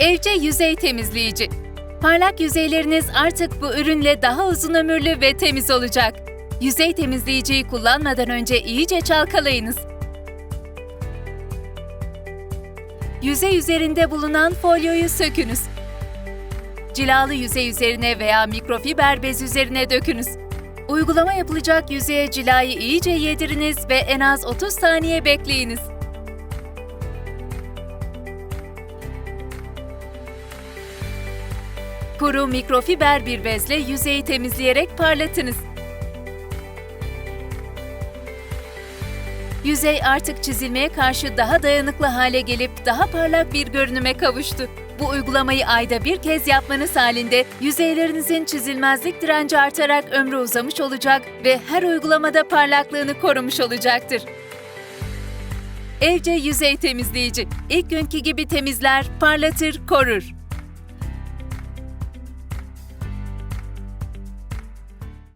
Evce yüzey temizleyici. Parlak yüzeyleriniz artık bu ürünle daha uzun ömürlü ve temiz olacak. Yüzey temizleyiciyi kullanmadan önce iyice çalkalayınız. Yüzey üzerinde bulunan folyoyu sökünüz. Cilalı yüzey üzerine veya mikrofiber bez üzerine dökünüz. Uygulama yapılacak yüzeye cilayı iyice yediriniz ve en az 30 saniye bekleyiniz. Kuru mikrofiber bir bezle yüzeyi temizleyerek parlatınız. Yüzey artık çizilmeye karşı daha dayanıklı hale gelip daha parlak bir görünüme kavuştu. Bu uygulamayı ayda bir kez yapmanız halinde yüzeylerinizin çizilmezlik direnci artarak ömrü uzamış olacak ve her uygulamada parlaklığını korumuş olacaktır. Evce yüzey temizleyici. İlk günkü gibi temizler, parlatır, korur.